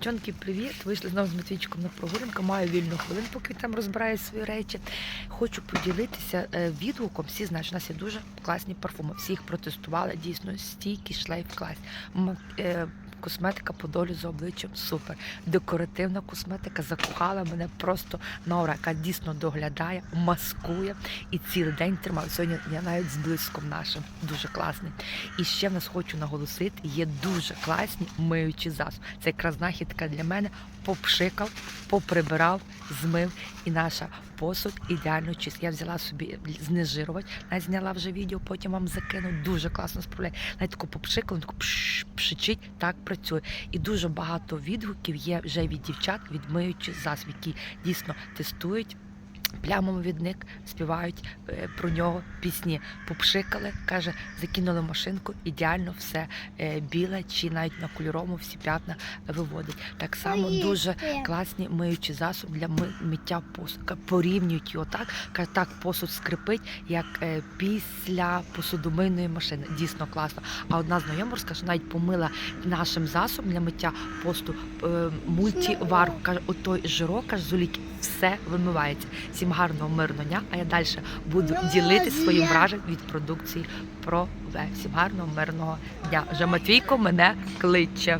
Дівчонки, привіт! Вийшли знову з Матвійчиком на прогулянку. Маю вільну хвилину, поки там розбираю свої речі. Хочу поділитися е, відгуком. Всі знають, у нас є дуже класні парфуми. Всі їх протестували. Дійсно, стійкі, шлейф клас. Косметика по долі з обличчям супер. Декоративна косметика закохала мене просто на ура, яка дійсно доглядає, маскує і цілий день тримаю. Сьогодні я навіть з блиском нашим. Дуже класний. І ще в нас хочу наголосити, є дуже класні миючі засоби. Це якраз знахідка для мене. Попшикав, поприбирав, змив, і наша посуд ідеально чист. Я взяла собі знежирувати, навіть зняла вже відео, потім вам закину. Дуже класно справляє. Навіть таку попшикала, таку пш, пшичить, так працює. І дуже багато відгуків є вже від дівчат, від миючих засобів, дійсно тестують. Плямовідник співають е, про нього пісні. Попшикали, каже, закинули машинку, ідеально все е, біле чи навіть на кольоровому всі п'ятна виводить. Так само дуже класні миючі засоби для миття посуду. Порівнюють його так, каже, так посуд скрипить, як е, після посудомийної машини. Дійсно класно. А одна знайома розкаже, що навіть помила нашим засобом для миття посуду мультиварку. Каже, отой жирок, каже, з олійки, все вимивається. Всім гарного мирного дня. А я далі буду ділитися своїм враженням від продукції про В. Всім гарного мирного дня. Вже Матвійко мене кличе.